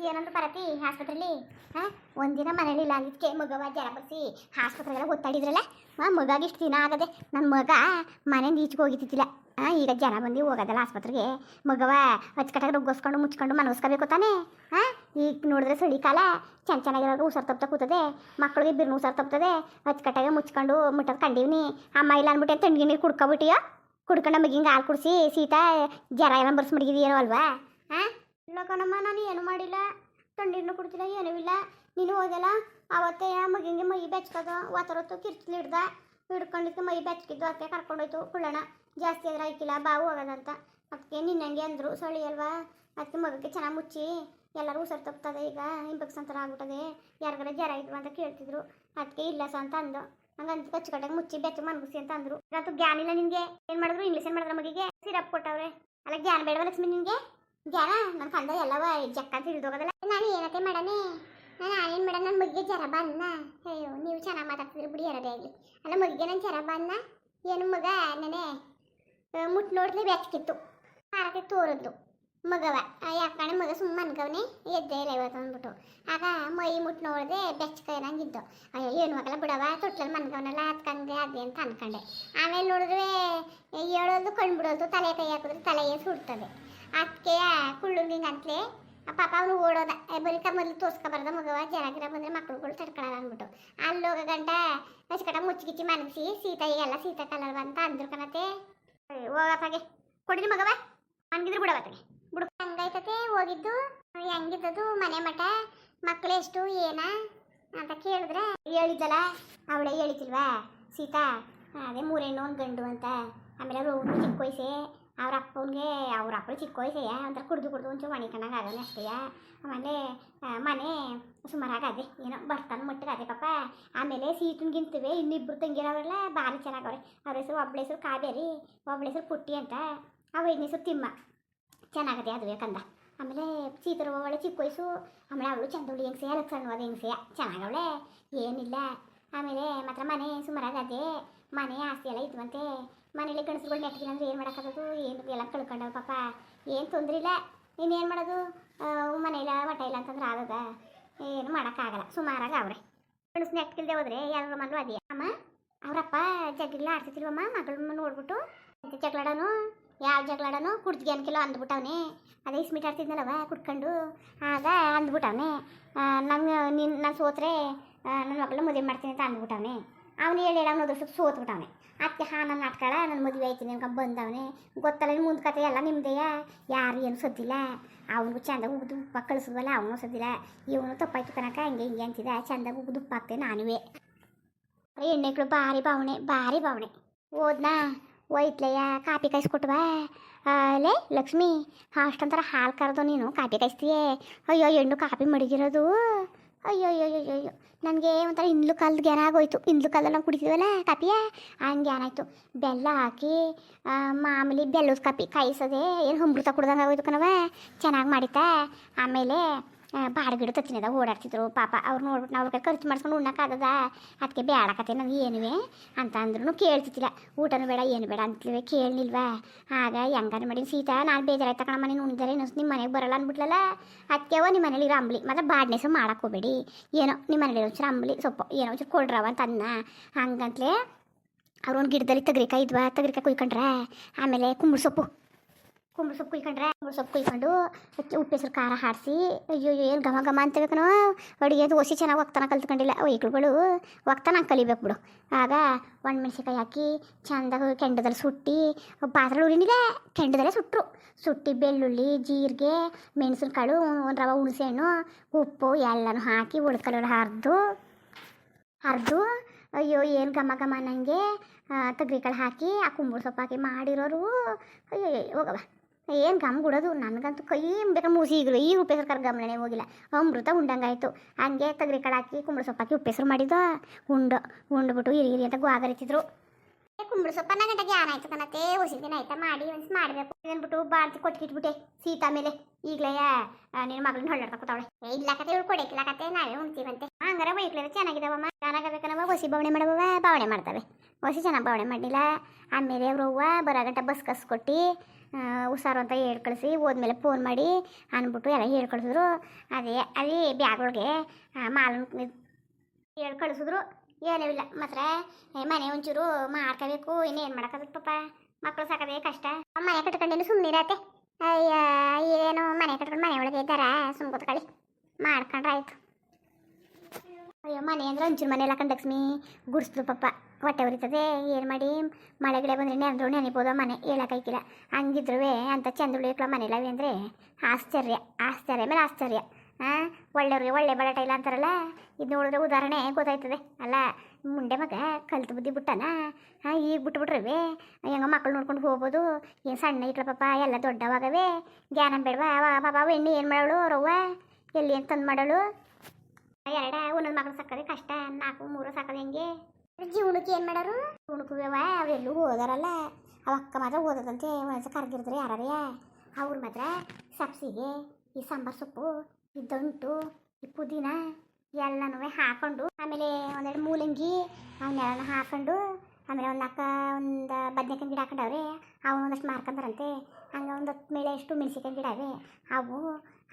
ಏನಂತ ಪರತಿ, ಆಸ್ಪತ್ರೆಲಿ? ಹಾಂ? ಒಂದಿನ ಮನೇಲಿ ಇಲ್ಲ ಆಗಿದ್ಕೆ ಮಗವ ಜರ ಬಸಿ ಆಸ್ಪತ್ರೆಗೆಲ್ಲ ಗೊತ್ತಾಡಿದ್ರಲ್ಲ ಹಾಂ ಮಗಾಗಿ ಇಷ್ಟು ದಿನ ಆಗದೆ ನನ್ನ ಮಗ ಮನೆಯಿಂದ ಈಚೆಗೆ ಹೋಗಿದ್ದಿಲ್ಲ ಹಾಂ ಈಗ ಜನ ಬಂದು ಹೋಗೋದಲ್ಲ ಆಸ್ಪತ್ರೆಗೆ ಮಗವ ಅಚ್ಚಕಟ್ಟಾಗಿ ರುಗ್ಗಿಸ್ಕೊಂಡು ಮುಚ್ಕೊಂಡು ಮನಸ್ಕೋಬೇಕು ತಾನೆ? ಹಾಂ ಈಗ ನೋಡಿದ್ರೆ ಚಳಿ ಕಾಲ ಚೆನ್ನ ಚೆನ್ನಾಗಿರೋದು ಉಸರ್ ತಪ್ತಾ ಕೂತದೆ ಮಕ್ಕಳಿಗೆ ಬಿರ್ನು ಉಸರ್ ತಪ್ತದೆ ಹಚ್ಕಟ್ಟಾಗ ಮುಚ್ಕೊಂಡು ಮುಟ್ಟೋದು ಕಂಡೀವ್ನಿ. ಅಮ್ಮ ಇಲ್ಲ ಅಂದ್ಬಿಟ್ಟು ತಣ್ಣಗೆ ನೀರು ಕುಡ್ಕೊಬಿಟ್ಟಿಯೋ ಕುಡ್ಕೊಂಡು ಮಗಿಂಗೆ ಹಾಲು ಕುಡಿಸಿ ಸೀತಾ ಜರ ಎಲ್ಲ ಬರ್ಸ್ಬಿಟ್ಟಿದೀಯೋ ಅಲ್ವಾ? ಹಾಂ ಇಲ್ಲ ಕಣಮ್ಮ, ನಾನು ಏನು ಮಾಡಿಲ್ಲ. ತಣ್ಣೀರನ್ನು ಕುಡ್ತಿಲ್ಲ, ಏನೂ ಇಲ್ಲ. ನೀನು ಹೋದಲ್ಲ? ಅವತ್ತೇ ಆ ಮಗಿಂಗೆ ಮೈ ಬೆಚ್ಕದ ವಾತರತ್ತು ಕಿರ್ಚಲು ಹಿಡ್ದ, ಹಿಡ್ಕೊಂಡಿದ್ದು ಮೈ ಬೆಚ್ಕಿದ್ದು ಅದಕ್ಕೆ ಕರ್ಕೊಂಡೋಯ್ತು ಕುಳ್ಳಣ ಜಾಸ್ತಿ ಆದ್ರೆ ಆಯ್ಕಿಲ್ಲ ಬಾವು ಹೋಗೋದಂತ ಅದಕ್ಕೆ ನಿನ್ನಂಗೆ ಅಂದರು. ಸೊಳ್ಳಿ ಅಲ್ವಾ? ಅದಕ್ಕೆ ಮಗಕ್ಕೆ ಚೆನ್ನಾಗಿ ಮುಚ್ಚಿ, ಎಲ್ಲರೂ ಉಸಿರು ತಪ್ತದೆ ಈಗ ಇನ್ಫೆಕ್ಷನ್ ಥರ ಆಗ್ಬಿಟ್ಟದೆ. ಯಾರಿಗಾರ ಜ್ವರ ಇದ್ವು ಅಂತ ಕೇಳ್ತಿದ್ರು. ಅದಕ್ಕೆ ಇಲ್ಲ ಸ ಅಂತ ಅಂದು. ಹಂಗಂತ ಕಚ್ಚುಕಟ್ಟಾಗಿ ಮುಚ್ಚಿ ಬೆಚ್ಚ ಮನ್ಗಿಸಿ ಅಂತ ಅಂದರು. ಅದು ಜ್ಞಾನ ಇಲ್ಲ ನಿನಗೆ. ಏನು ಮಾಡಿದ್ರು? ಇಂಗ್ಲೀಷ್ ಏನು ಮಾಡಿದ್ರು ಮಗಿಗೆ? ಸಿರಪ್ ಕೊಟ್ಟವ್ರೆ. ಅಲ್ಲ, ಜ್ಞಾನ ಬೇಡವ ಲಕ್ಷ್ಮಿ ನಿನಗೆ? ಜ್ವರ ನನ್ನ ಕಂದ ಎಲ್ಲವ ಜಕ್ಕ ಅಂತ ಹಿಡಿದೋಗೋದಲ್ಲ. ನಾನು ಏನತೆ ಮಾಡನೆ ನಾನು ಏನು ಮೇಡಮ್ ನನ್ನ ಮಗಿಗೆ ಜರ ಬಂದ ಅಯ್ಯೋ, ನೀವು ಚೆನ್ನಾಗಿ ಮಾತಾಡ್ತಿದ್ರು ಬಿಡಿ ಯಾರದೇ ಆಗಲಿ ಅಲ್ಲ ಮಗಿಗೆ ನನ್ನ ಜರ ಬಂದ ಏನು ಮಗ, ನೆನೆ ಮುಟ್ಟು ನೋಡ್ಲಿ ಬೆಚ್ಚಕಿತ್ತು ಪಾರಕ್ಕೆ ತೋರದ್ದು. ಮಗವ. ಯಾಕಂದ್ರೆ ಮಗ ಸುಮ್ಮನೆ ಅನ್ಕವನೆ ಎದ್ದೇ ಇಲ್ಲ ಇವತ್ತು ಅಂದ್ಬಿಟ್ಟು. ಆಗ ಮೈ ಮುಟ್ಟು ನೋಡಿದೆ ಬೆಚ್ಚಕೈನಂಗಿದ್ದು ಅಯ್ಯೋ, ಏನು ಮಗಲ ಬಿಡವ ತೊಟ್ಲಲ್ಲಿ ಮನ್ಕವನಲ್ಲ ಹತ್ಕಂಗೆ ಅದೇ ಅಂತ ಅನ್ಕೊಂಡೆ. ಆಮೇಲೆ ನೋಡಿದ್ರೆ ಹೇಳೋದು ಕಣ್ಬಿಡೋದು ತಲೆ ಕೈ ಹಾಕಿದ್ರೆ ತಲೆಯೇ ಸುಡ್ತದೆ. ಅದಕ್ಕೆ ಕುಳ್ಳುಂಗಿಂಗ್ ಅಂತಲೇ ಪಾಪ ಅವನು ಓಡೋದ. ಬಲಿಕ ಮೊದಲು ತೋರ್ಸ್ಕೊಬಾರ್ದ ಮಗವ ಜರಾಗಿರ ಗಿರ ಬಂದ್ರೆ ಮಕ್ಳುಗಳು ತಡ್ಕೊಳ್ಳಲ್ಲ ಅಂದ್ಬಿಟ್ಟು. ಅಲ್ಲಿ ಹೋಗೋ ಗಂಟ ಮುಚ್ಚಿ ಮುಚ್ಚಿಗಿಚ್ಚಿ ಮನಗಿಸಿ, ಸೀತಾ ಈಗೆಲ್ಲ ಸೀತಾ ಕಲರ್ ಅಂತ ಅಂದ್ರು ಕಣತೆ ಹೋಗಪ್ಪಾಗೆ ಕೊಡಿರಿ ಮಗವ. ಹಂಗಿದ್ರು ಬಿಡವತ್ತಾಗೆ ಬಿಡು. ಹಂಗಾಯ್ತತೆ? ಹೋಗಿದ್ದು. ಹೆಂಗಿದ್ದದು? ಮನೆ ಮಠ. ಮಕ್ಳು ಎಷ್ಟು? ಏನ? ಅಂತ ಕೇಳಿದ್ರೆ, ಹೇಳಿದ್ದಲ್ಲ. ಅವಳೇ ಹೇಳಿತಿಲ್ವಾ ಸೀತಾ? ಅದೇ ಮೂರೇನೋ ಒಂದು ಗಂಡು ಅಂತ. ಆಮೇಲೆ ರೋಡು ಚಿಕ್ಕ ವಯಸ್ಸೆ. ಅವ್ರ ಅಪ್ಪನಿಗೆ ಅವ್ರ ಅಪ್ಪಳು ಚಿಕ್ಕ ವಯಸ್ಸೆಯ ಒಂಥರ ಕುಡ್ದು ಕುಡ್ದು ಒಂಚೂರು ಮಣಿಕಂಡಂಗೆ ಆಗೋನೆ ಅಷ್ಟೇಯ ಆಮೇಲೆ ಮನೆ ಸುಮರಾಗಾದೆ ಏನೋ ಬರ್ತಾನೆ ಮಟ್ಟಿಗೆ ಅದೇ ಪಾಪ. ಆಮೇಲೆ ಸೀಟನ್ಗಿಂತವೆ ಇನ್ನಿಬ್ರು ತಂಗಿರೋರೆಲ್ಲ ಭಾರಿ ಚೆನ್ನಾಗವ್ರೆ ಅವ್ರ. ಹೆಸರು ಒಬ್ಳ ಹೆಸರು ಕಾವೇರಿ, ಒಬ್ಳ ಹೆಸರು ಪುಟ್ಟಿ ಅಂತ. ಅವ ಐದನೇ ಹೆಸರು ತಿಮ್ಮ. ಚೆನ್ನಾಗದೆ ಅದು ಬೇಕಂದ ಆಮೇಲೆ ಸೀತರ ಒಳ್ಳೆ ಚಿಕ್ಕ ವಯಸ್ಸು. ಆಮೇಲೆ ಅವಳು ಚಂದವಳು ಹೆಂಗ್ಸೆಯ ಅದಕ್ಕೆ ಸಣ್ಣವಾದ ಹೆಂಗ್ಸೆಯ ಚೆನ್ನಾಗವಳೆ ಏನಿಲ್ಲ. ಆಮೇಲೆ ಮಾತ್ರ ಮನೆ ಸುಮಾರಾಗದೆ ಮನೆ ಆಸ್ತಿ ಎಲ್ಲ ಇದ್ವಂತೆ. ಮನೇಲಿ ಗಣಸರುಗಳು ನೆಟ್ಟಿಲ್ಲ ಅಂದ್ರೆ ಏನು ಮಾಡೋಕ್ಕಾಗೋದು? ಏನು ಎಲ್ಲ ಕಳ್ಕೊಂಡವ ಪಾಪ. ಏನು ತೊಂದರೆ ಇಲ್ಲ. ಇನ್ನೇನು ಮಾಡೋದು? ಮನೇಲಿ ಒಟ್ಟ ಇಲ್ಲ ಅಂತಂದ್ರೆ ಆಗದ. ಏನು ಮಾಡೋಕ್ಕಾಗಲ್ಲ ಸುಮಾರಾಗಿ ಅವ್ರೆ. ಗಣಸು ನೆಟ್ಟಿಲ್ದೆ ಹೋದ್ರೆ ಯಾರ ಮಗಳು ಅದೇ ಅಮ್ಮ, ಅವರಪ್ಪ ಜಗ್ಗಿಲ್ಲ ಅಮ್ಮ ಮಗಳನ್ನ ನೋಡ್ಬಿಟ್ಟು ಜಗಳಾಡೋನು ಯಾವ ಜಗಳಾಡೋನು ಕುಡ್ದಿಗೆ ಅನ್ಕಿಲ್ಲ, ಅಂದ್ಬಿಟ್ಟವನೆ. ಅದೇ ಇಸ್ಮಿಟ್ ಆಡ್ತಿದ್ನಲ್ಲವ, ಕುಡ್ಕೊಂಡು. ಆಗ ಅಂದ್ಬಿಟ್ಟವನೆ. ನಂಗೆ ನಿನ್ನ ನಾನು ಸೋತ್ರೆ ನನ್ನ ಮಗಳನ್ನ ಮದುವೆ ಮಾಡ್ತೀನಿ, ಅಂತ ಅಂದ್ಬಿಟ್ಟವನೆ. ಅವನು ಹೇಳಿ ಹೇಳಿ ಅವನು ಅದಕ್ಕೆ ಹಾ ನನ್ನ ನಾಟ್ಕಳ ನನ್ನ ಮದುವೆ ಆಯ್ತು ನಿಮ್ಗೆ ಬಂದವನೇ. ಗೊತ್ತಲ್ಲ ನಿಮ್ಮ ಮುಂದೆ ಕತೆ ಎಲ್ಲ ನಿಮ್ಮದೆಯಾ ಯಾರು ಏನು ಸದ್ದಿಲ್ಲ. ಅವನಿಗೂ ಚಂದ ಉಗ್ದು ಉಪ್ಪ ಕಳಿಸಿದ್ವಲ್ಲ ಅವನು ಸದ್ದಿಲ್ಲ. ಇವನು ತಪ್ಪಾಯ್ತು ಕನಕ ಹಂಗೆ ಹಿಂಗೆ ಅಂತಿದ್ದ. ಚಂದ ಉಗ್ದು ಉಪ್ಪ ಹಾಕ್ತೆ ನಾನುವೇ. ಎಣ್ಣೆಗಳು ಭಾರಿ ಭಾವನೆ ಭಾರಿ ಭಾವನೆ. ಓದ್ನಾ ಒಯ್ತ್ಲೆಯ ಕಾಪಿ ಕಾಯಿಸ್ಕೊಟ್ವಾ ಲೇ, ಲಕ್ಷ್ಮಿ ಅಷ್ಟೊಂಥರ ಹಾಲು ಕರೆದು ನೀನು, ಕಾಪಿ ಕಾಯಿಸ್ತೀಯೇ? ಅಯ್ಯೋ ಹೆಣ್ಣು ಕಾಪಿ ಮಡಗಿರೋದು. ಅಯ್ಯೋ ಅಯ್ಯೋ ಅಯ್ಯೋ ಅಯ್ಯೋ ನನಗೆ ಒಂಥರ ಹಿಂದ್ಲು ಕಾಲದ ಜ್ಞಾನ ಆಗೋಯ್ತು. ಹಿಂದ್ಲು ಕಾಲದಲ್ಲಿ ನಾವು ಕುಡಿತೀವಲ್ಲ ಕಾಪಿಯ? ಹಂಗೆ ಜ್ಞಾನ ಆಯಿತು. ಬೆಲ್ಲ ಹಾಕಿ ಮಾಮೂಲಿ ಬೆಲ್ಲದ ಕಾಪಿ ಕಾಯಿಸೋದೆ ಏನು ಅಮೃತ ಕುಡ್ದಂಗೆ ಆಗೋಯ್ತು ಕಣವ ಚೆನ್ನಾಗಿ ಮಾಡಿತಾ ಆಮೇಲೆ ಬಾಡಿಗಿಡು ತತ್ತಿನದ ಓಡಾಡ್ತಿದ್ರು. ಪಾಪ ಅವ್ರು ನೋಡ್ಬಿಟ್ಟು ನಾವು ಅವ್ರ ಖರ್ಚು ಮಾಡ್ಸ್ಕೊಂಡು ಉಣ್ಣಕ್ಕಾಗದ ಅದಕ್ಕೆ ಬೇಡಕತ್ತೆ ನಾವು ಏನುವೆ? ಅಂತ ಅಂದ್ರೂ ಕೇಳ್ತಿದ್ದಿಲ್ಲ. ಊಟನೂ ಬೇಡ, ಏನು ಬೇಡ ಅಂತಲೇ ಕೇಳಲಿಲ್ವಾ ಆಗ ಹೆಂಗಾರ ಮಾಡಿ ಸೀತಾ, ನಾನು ಬೇಜಾರಾಯ್ತು ಕಣಮ್ಮ ಮನೆ ಉಣ್ತಾರೆ ಇನ್ನೊಂದು ನಿಮ್ಮ ಮನೆಗೆ ಬರಲ್ಲ ಅಂದ್ಬಿಟ್ಲಲ್ಲ? ಅದಕ್ಕೆ ನಿಮ್ಮ ಮನೇಲಿ ಇರೋ ಅಂಬ್ಲಿ, ಮತ್ತು ಬಾಡ್ನೆಸು ಮಾಡಕ್ಕೆ ಹೋಗ್ಬೇಡಿ. ಏನೋ ನಿಮ್ಮ ಮನೇಲಿ ಒಂಚೂರು ಅಂಬ್ಲಿ, ಸೊಪ್ಪು, ಏನೋ ಒಂಚೂರು ಕೊಡ್ರವ ಅಂತ ಅನ್ನ. ಹಂಗಂತಲೇ ಅವ್ರು ಒಂದು ಗಿಡದಲ್ಲಿ ತಗರಿಕಾಯಿ ಇದ್ವಾ? ತಗರಿಕಾಯಿ ಕುಯ್ಕೊಂಡ್ರೆ? ಆಮೇಲೆ ಕುಂಬಳ ಸೊಪ್ಪು. ಕುಂಬಳ ಸೊಪ್ಪು ಕುಯ್ಕೊಂಡ್ರೆ ಕುಂಬಳ ಸೊಪ್ಪು ಕುಯ್ಕೊಂಡು ಉಪ್ಪು ಹೆಸರು ಖಾರ ಹಾಡಿಸಿ ಅಯ್ಯೋ ಏನು ಘಮ ಘಮ ಅಂತಬೇಕನೋ ಅಡುಗೆದು ಒಸಿ ಚೆನ್ನಾಗಿ ಒಗ್ತಾನ ಕಲ್ತ್ಕೊಂಡಿಲ್ಲ. ವೈಕ್ಳುಗಳು ಒಗ್ತಾನ ಕಲಿಬೇಕು ಬಿಡು. ಆಗ ಒಣಮೆಣ್ಸಿಕಾಯಿ ಹಾಕಿ ಚೆಂದಾಗ ಕೆಂಡದಲ್ಲಿ ಸುಟ್ಟಿ ಪಾತ್ರೆ ಉರಿನಿಲ್ಲ ಕೆಂಡದಲ್ಲೇ ಸುಟ್ಟರು ಸುಟ್ಟಿ ಬೆಳ್ಳುಳ್ಳಿ ಜೀರಿಗೆ ಮೆಣಸಿನಕಾಳು ಒಂದು ರವೆ ಹುಣಸೆ ಹಣ್ಣು ಉಪ್ಪು ಎಲ್ಲನೂ ಹಾಕಿ ಉಳ್ಕಲ್ಲ ಹರಿದು ಹರಿದು ಅಯ್ಯೋ ಏನು ಘಮ ಘಮ ನನಗೆ ತಗ್ರಿಕಾಳು ಹಾಕಿ ಆ ಕುಂಬಳ ಸೊಪ್ಪು ಹಾಕಿ ಮಾಡಿರೋರು ಅಯ್ಯೋ, ಹೋಗವ ಏನು ಗಮ್ ಕೊಡೋದು ನನಗಂತೂ ಕೈ ಬೇಕಾದ್ರೆ ಮೂಸಿ ಈಗಲೂ, ಈಗ ಉಪ್ಪೆಸರು ಕರ್ ಗಮನನೇ ಹೋಗಿಲ್ಲ. ಅಮೃತ ಉಂಡಂಗಾಯ್ತು. ಹಂಗೆ ತಗ್ರಿಕಾಳು ಹಾಕಿ ಕುಂಬಳ ಸೊಪ್ಪಾಕಿ ಉಪ್ಪೆಸರು ಮಾಡಿದ್ದು ಉಂಡು ಉಂಡ್ಬಿಟ್ಟು ಇರಿ ಇರಿ ಅಂತ ಗ್ವಾಗರಿತಿದ್ರು ಕುಂಬಳ ಸೊಪ್ಪನ್ನ ಗಂಟೆಗೆ ಕಣತೆ ಹೊಸ ದಿನ ಆಯ್ತಾ? ಮಾಡಿ, ಒಂದು ಮಾಡಬೇಕು. ಅಂದ್ಬಿಟ್ಟು ಬಾಳ್ತಿ ಕೊಟ್ಟಿಟ್ಬಿಟ್ಟೆ ಸೀತಾ ಮೇಲೆ. ಈಗಲೇ ನಿನ್ನ ಮಗಳನ್ನ ಹೊಳ್ಳಾಡ್ತಾ ಕೂತಾವಳೆ ಏ ಇಲ್ಲ ಕತೆ ಇವಳು ಕೊಡಕ್ಕಿಲ್ಲ ಕತೆ. ನಾವೇ ಉಣ್ತೀವಂತೆ. ಹಂಗಾರೆ ಬೈಕ್ಲೆಲ್ಲ ಚೆನ್ನಾಗಿದಾವಮ್ಮ. ಚೆನ್ನಾಗಬೇಕನವ ಹೊಸಿ ಬವಣೆ ಮಾಡವ ಬವಣೆ ಮಾಡ್ತವೆ. ಹೊಸಿ ಚೆನ್ನಾಗಿ ಬವಣೆ ಮಾಡಿಲ್ಲ ಆಮೇಲೆ ಅವ್ರು ಅವ್ವ ಬರೋ ಗಂಟ ಬಸ್ ಕಸ್ ಕೊಟ್ಟು ಹುಷಾರು ಅಂತ ಹೇಳಿ ಕಳಿಸಿ ಹೋದ್ಮೇಲೆ ಫೋನ್ ಮಾಡಿ ಅಂದ್ಬಿಟ್ಟು ಎಲ್ಲ ಹೇಳಿ ಕಳಿಸಿದ್ರು ಅದೇ ಅಲ್ಲಿ ಬ್ಯಾಗ್ ಒಳಗೆ ಹೇಳಿ ಕಳಿಸಿದ್ರು ಏನೂ ಇಲ್ಲ, ಮಾತ್ರ ಮನೆ ಒಂಚೂರು ಮಾಡ್ಕೋಬೇಕು, ಇನ್ನೇನು ಮಾಡೋಕ್ಕಾಗುತ್ತೆ ಪಾಪ. ಮಕ್ಕಳು ಸಾಕೋದೇ ಕಷ್ಟ. ಮನೆ ಕಟ್ಕೊಂಡೇನು ಸುಮ್ಮನಿರತ್ತೆ ಅಯ್ಯ ಏನು ಮನೆ ಕಟ್ಕೊಂಡು ಮನೆ ಒಳಗೆ ಇದ್ದಾರ? ಸುಮ್ಮ ಕೂತ್ಕೊಳ್ಳಿ. ಮಾಡ್ಕೊಂಡ್ರೆ ಆಯ್ತು ಅಯ್ಯೋ, ಮನೆ ಅಂದ್ರೆ ಒಂಚೂರು ಮನೆ ಎಲ್ಲ ಲಕ್ಷ್ಮಿ ಗುಡಿಸ್ಲು ಪಾಪ. ಹೊಟ್ಟೆ ಉರಿತದೆ, ಏನು ಮಾಡಿ? ಮಳೆ ಗಿಳೆ ಬಂದರೆ ನೆಂದ್ರು ನೆನಿಬೋದು ಮನೆ? ಹೇಳೋಕೈಕಿಲ್ಲ ಹಂಗಿದ್ರು ಅಂತ ಚಂದ ಇಕ್ಳ ಮನೆ ಇಲ್ಲವೆ ಅಂದರೆ ಆಶ್ಚರ್ಯ ಆಶ್ಚರ್ಯ ಮೇಲೆ ಆಶ್ಚರ್ಯ. ಹಾಂ ಒಳ್ಳೆಯವ್ರಿಗೆ ಒಳ್ಳೆ ಬರಟ ಇಲ್ಲ ಅಂತಾರಲ್ಲ, ಇದು ನೋಡಿದ್ರೆ ಉದಾಹರಣೆ ಗೊತ್ತಾಯ್ತದೆ. ಅಲ್ಲ, ಮುಂಡೆ ಮಗ ಕಲ್ತು ಬುದ್ಧಿ ಬಿಟ್ಟನ? ಹಾಂ ಈಗ ಬಿಟ್ಬಿಟ್ರವೆ. ಹೆಂಗ ಮಕ್ಕಳು ನೋಡ್ಕೊಂಡು ಹೋಗ್ಬೋದು. ಏನು ಸಣ್ಣ ಇಟ್ಲ ಪಾಪ, ಎಲ್ಲ ದೊಡ್ಡವಾಗವೇ. ಜ್ಞಾನ ಬೇಡವಾ? ಪಾಪ ಹೆಣ್ಣು ಏನು ಮಾಡೋಳು ರವ್ವ ಎಲ್ಲಿ ಏನು ತಂದು ಮಾಡೋಳು ಎರಡ, ಒಂದೊಂದು ಮಕ್ಳು ಸಾಕೋದೆ ಕಷ್ಟ, ನಾಲ್ಕು, ಮೂರು ಸಾಕೋದು ಹೆಂಗೆ? ಜೀವನಕ್ಕೆ ಏನು ಮಾಡೋರು? ಜೀವನಕ್ಕೂವ ಅವೆಲ್ಲೂ ಓದಾರಲ್ಲ. ಅವ ಅಕ್ಕ ಮಾತ್ರ ಓದೋದಂತೆ ಒಂದ್ಸ ಕರ್ಗಿರ್ತಾರೆ ಯಾರೇ ಅವ್ರು ಮಾತ್ರ ಸಬ್ಸಿಗೆ, ಈ ಸಾಂಬಾರು ಸೊಪ್ಪು, ಈ ದಂಟು, ಈ ಪುದೀನ ಎಲ್ಲನೂ ಹಾಕೊಂಡು ಆಮೇಲೆ ಒಂದೆರಡು ಮೂಲಂಗಿ ಅವನ್ನೆಲ್ಲ ಹಾಕೊಂಡು ಆಮೇಲೆ ಒಂದು ಅಕ್ಕ ಒಂದು ಬದ್ನೆಕಾಯಿ ಗಿಡ ಹಾಕೊಂಡವ್ರೆ ಅವನು ಒಂದಷ್ಟು ಮಾರ್ಕೊಂಡಾರಂತೆ. ಹಂಗೆ ಒಂದು ಹತ್ತು ಮೇಲೆ ಎಷ್ಟು ಮೆಣಸಿಕಾಯಿ ಗಿಡ ಅವು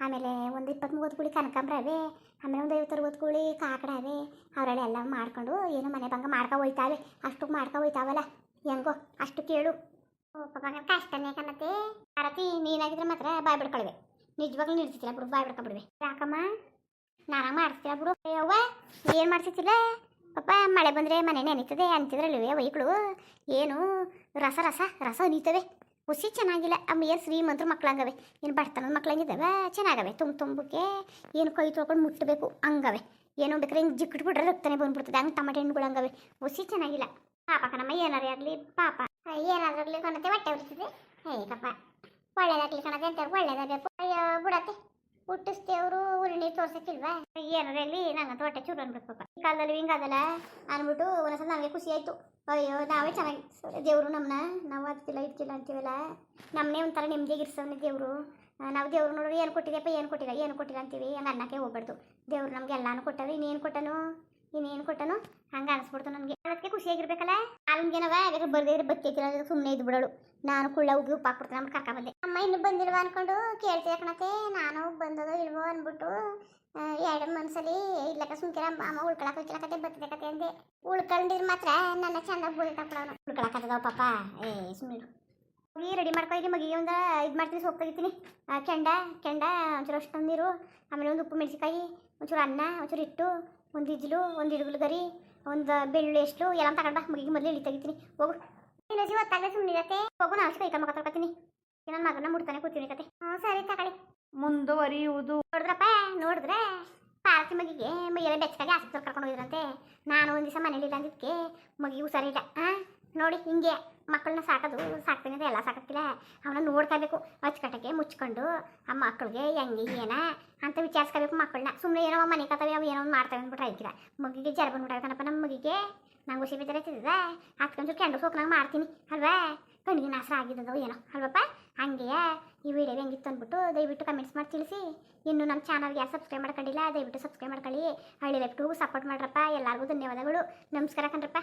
ಆಮೇಲೆ ಒಂದು ಇಪ್ಪತ್ತು ಮೂವತ್ತು ಕುಳಿ ಕನಕಾಂಬ್ರ ಅವೆ, ಆಮೇಲೆ ಒಂದು ಐವತ್ತು ಅರವತ್ತು ಕುಳಿ ಕಾಕಡ ಅವೆ ಅವರೆಲ್ಲ ಎಲ್ಲ ಮಾಡ್ಕೊಂಡು ಏನು ಮನೆ ಬಂಗ ಮಾಡ್ಕೊ ಹೋಯ್ತಾವೆ. ಅಷ್ಟು ಮಾಡ್ಕೊ ಹೋಯ್ತಾವಲ್ಲ? ಹೆಂಗೋ, ಅಷ್ಟು ಕೇಳು. ಹಂಗಾರೆ ಕಷ್ಟನೇ ಕಣತೆ ಆರತಿ ನೀನಾಗಿದ್ರೆ ಮಾತ್ರ ಬಾಯ್ ಬಿಡ್ಕೊಳ್ವೆ. ನಿಜವಾಗ್ಲೂ ನಿಲ್ಸಿತ್ತಿಲ್ಲ ಬಿಡು, ಬಾಯ್ ಬಿಡ್ಕೊಬಿಡ್ವೆ ಯಾಕಮ್ಮ? ನಾನು ಮಾಡಿಸ್ತೀರ ಬಿಡು. ಅವ್ವ, ಏನು ಮಾಡ್ಸಿತ್ತಿಲ್ಲ ಪಾಪ ಮಳೆ ಬಂದರೆ ಮನೆ ನೆನೀತದೆ ಅಂತಿದ್ರಲ್ವೇ ವೈಕಳು ಏನು, ರಸ ರಸ ರಸ ನೀತವೆ. ಹುಸಿ ಚೆನ್ನಾಗಿಲ್ಲ. ಅಮ್ಮ ಏನು ಶ್ರೀಮಂತರು ಮಕ್ಳಂಗವೆ. ಏನು ಬಡತನದ ಮಕ್ಳಂಗಿದ್ದಾವೆ? ಚೆನ್ನಾಗವೆ. ತುಂಬ ತುಂಬಕ್ಕೆ ಏನು ಕೈ ತೊಳ್ಕೊಂಡು ಮುಟ್ಟಬೇಕು ಹಂಗವೆ. ಏನು ಬೇಕಾದ್ರೆ ಹಿಂಗೆ ಜಿಕ್ಕಿಟ್ಬಿಟ್ರೆ ರಕ್ತನೇ ಬಂದ್ಬಿಡ್ತದೆ. ಹಂಗೆ ಟಮಾಟೆ ಹಣ್ಣುಗಳಂಗವೆ ಹುಸಿ ಚೆನ್ನಾಗಿಲ್ಲ. ಪಾಪ ಕಣಮ್ಮ, ಏನಾರೇ ಆಗಲಿ ಪಾಪ. ಏನಾದ್ರಾಗಲಿ ಕಣತೆ ಹೊಟ್ಟೆ ಉರಿತದೆ. ಹೇಗಪ್ಪ ಒಳ್ಳೇದಾಗಲಿ ಕಣತೆ ಅಂತ ಒಳ್ಳೇದಾಗಬೇಕು ಅಯ್ಯೋ, ಬಿಡತ್ತೆ. ಹುಟ್ಟಿಸ್ತೇವ್ರು ಉರುಣಿ ತೋರ್ಸಕ್ಕಿಲ್ವಾ? ಏನಾರಲ್ಲಿ ನಂಗಂತ ಹೊಟ್ಟೆ ಚೂರು ಅನ್ಬೇಕು ಪಾಪ. ಈ ಕಾಲದಲ್ಲಿ ಹಿಂಗಾದಲ್ಲ ಅಂದ್ಬಿಟ್ಟು ಒಂದೊಂದ್ಸಲ ನಮಗೆ ಖುಷಿ ಆಯ್ತು. ಅಯ್ಯೋ, ನಾವೇ ಚೆನ್ನಾಗಿ ದೇವರು ನಮ್ಮನ್ನ ನಾವು ಆಗ್ತಿಲ್ಲ ಇರ್ತಿಲ್ಲ ಅಂತೀವಲ್ಲ? ನಮ್ಮನ್ನೇ ಒಂಥರ ನೆಮ್ಮದಿಯಾಗಿರ್ಸವನೆ ದೇವರು. ನಾವು ದೇವ್ರು ನೋಡ್ರಿ ಏನು ಕೊಟ್ಟಿದೆಪ್ಪ ಏನು ಕೊಟ್ಟಿಲ್ಲ ಏನು ಕೊಟ್ಟಿಲ್ಲ ಅಂತೀವಿ. ಹಂಗೆ ಅನ್ನಕ್ಕೆ ಹೋಗ್ಬಾರ್ದು. ದೇವ್ರು ನಮ್ಗೆ ಎಲ್ಲಾನು ಕೊಟ್ಟರು ಇನ್ನೇನು ಕೊಟ್ಟನು? ಇನ್ನೇನು ಕೊಟ್ಟನು, ಹಂಗೆ ಅನಿಸ್ಬಿಡ್ತು ನನಗೆ. ಅದಕ್ಕೆ ಖುಷಿಯಾಗಿರ್ಬೇಕಲ್ಲ? ಬೇಕಾದ್ರೆ ಬರ್ದೇ ಬತ್ತಿಕ್ಕಿಲ್ಲ ಬತ್ತೈತಿಲ್ಲ ಸುಮ್ಮನೆ ಇದ್ದು ಬಿಡೋಳು ನಾನು ಕುಳ್ಳ ಉಗಿ ಉಪ್ಪು ಹಾಕ್ಬಿಡ್ತಾನೆ ನಮ್ಮ ಕರ್ಕ ಬಂದೆ. ಅಮ್ಮ ಇನ್ನೂ ಬಂದಿಲ್ವಾ ಅನ್ಕೊಂಡು ಕೇಳ್ತೀಯ ಕಣತೆ, ನಾನು ಬಂದದೋ ಇಲ್ವೋ ಅಂದ್ಬಿಟ್ಟು ಎರಡು ಮನ್ಸಲ್ಲಿ ಇಲ್ಲಕ ಸುಮ್ಕಿರ, ಅಮ್ಮ ಉಳ್ಕೊಳಕ್ ಉಳ್ಕೊಳಕತೆ ಕತೆ ಬರ್ತದೆ ಕತೆ ಅಂದೆ. ಉಳ್ಕೊಂಡಿದ್ರೆ ಮಾತ್ರ ನನ್ನ ಚಂದ ಬೋಳಿತಾಕ್ಬಿಡೋನು ಉಳ್ಕೊಳಕತ್ತದ ಪಾಪ. ಏ ಸುಮ್ಮನೆ ಹೋಗಿ ರೆಡಿ ಮಾಡ್ಕೊಯ್ರಿ ಮಗಿಗೆ ಒಂದು ಇದು ಮಾಡ್ತೀನಿ ಸೊಪ್ಪು ತೆಗಿತೀನಿ. ಕೆಂಡ ಕೆಂಡ, ಒಂಚೂರು ಅಷ್ಟೊಂದು ನೀರು, ಆಮೇಲೆ ಒಂದು ಉಪ್ಪು ಮೆಣಸಿಕಾಯಿ ಒಂಚೂರು ಅನ್ನ, ಒಂಚೂರು ಹಿಟ್ಟು ಒಂದು ಇದ್ಲು ಒಂದು ಇಡುಗಲು ಗರಿ ಒಂದು ಬೆಳ್ಳುಳ್ಳಿ ಎಷ್ಟು ಎಲ್ಲ ತಗೊಂಡ ಮಗಿಗೆ ಮೊದಲು ಇಲ್ಲಿ ತೆಗಿತೀನಿ ಹೋಗು. ನೀನು ಜೀವ ಸುಮ್ಮನೆ ಇರತ್ತೆ ಹೋಗು ನಾನು ಅಷ್ಟು ಕೈ ಮಾತಾಡ್ಕೊತೀನಿ ನನ್ನ ಮಗನ ಮುಡ್ತಾನೆ ಕೂತೀನಿ ಕತೆ. ಹ್ಞೂ ಸರಿ ತಗೊಳ್ಳಿ. ಮುಂದುವರಿಯುವುದು. ನೋಡಿದ್ರಪ್ಪ ನೋಡಿದ್ರೆ ಪಾರ್ತಿ ಮಗಿಗೆ ಎಲ್ಲ ಬೆಚ್ಚಗಾಗಿ ಆಸ್ಪತ್ರೆ ಕರ್ಕೊಂಡು ಹೋಗಿದ್ರಂತೆ. ನಾನು ಒಂದು ದಿವಸ ಮನೇಲಿ ಅಂದಿದ್ದಕ್ಕೆ ಮಗಿಗೆ ಹುಷಾರಿಲ್ಲ ಹಾಂ ನೋಡಿ ಹಿಂಗೆ ಮಕ್ಕಳನ್ನ ಸಾಕೋದು ಸಾಕ್ತೀನಿ ಅಂದರೆ ಎಲ್ಲ ಸಾಕಕ್ಕಿಲ್ಲ ಅವನ್ನ ನೋಡ್ಕೋಬೇಕು ಅಚ್ಚುಕಟ್ಟಕ್ಕೆ ಮುಚ್ಕೊಂಡು ಆ ಮಕ್ಕಳಿಗೆ ಹೆಂಗೆ, ಏನ ಅಂತ ವಿಚಾರಿಸ್ಕೋಬೇಕು ಮಕ್ಕಳನ್ನ. ಸುಮ್ಮನೆ ಏನೋ ಮನೆ ಕತ್ತವೆ ಅವು ಏನೋ ಒಂದು ಮಾಡ್ತವೆ ಅಂದ್ಬಿಟ್ರೆ ಆಯ್ತಿಲ್ಲ. ಮಗಿಗೆ ಜರ ಬಂದ್ಬಿಟ್ಟಾಗಪ್ಪ ನಮ್ಮ ಮಗಿಗೆ ನಂಗೆ ಖುಷಿ ಬೇಜಾರಾಯ್ತದ ಹತ್ಕೊಂಡು ಕೆಂಡು ಸೋಕ್ನಾಗ ಮಾಡ್ತೀನಿ, ಅಲ್ವಾ? ಕಣ್ಣಿಗೆ ನಾಸರ ಆಗಿದ್ದದೋ ಏನೋ, ಅಲ್ವಪ್ಪ? ಹಂಗೆಯೇ ಈ ವಿಡಿಯೋ ಹೆಂಗಿತ್ತು ಅಂದ್ಬಿಟ್ಟು ದಯವಿಟ್ಟು ಕಮೆಂಟ್ಸ್ ಮಾಡಿ ತಿಳಿಸಿ. ಇನ್ನು ನಮ್ಮ ಚಾನಲ್ಗೆ ಯಾರು ಸಬ್ಸ್ಕ್ರೈಬ್ ಮಾಡ್ಕೊಂಡಿಲ್ಲ, ದಯವಿಟ್ಟು ಸಬ್ಸ್ಕ್ರೈಬ್ ಮಾಡ್ಕೊಳ್ಳಿ. ಹಳ್ಳಿ ಲೈಫ್ಟು ಸಪೋರ್ಟ್ ಮಾಡ್ರಪ್ಪ. ಎಲ್ಲರಿಗೂ ಧನ್ಯವಾದಗಳು. ನಮಸ್ಕಾರ ಕಣ್ರಪ್ಪ.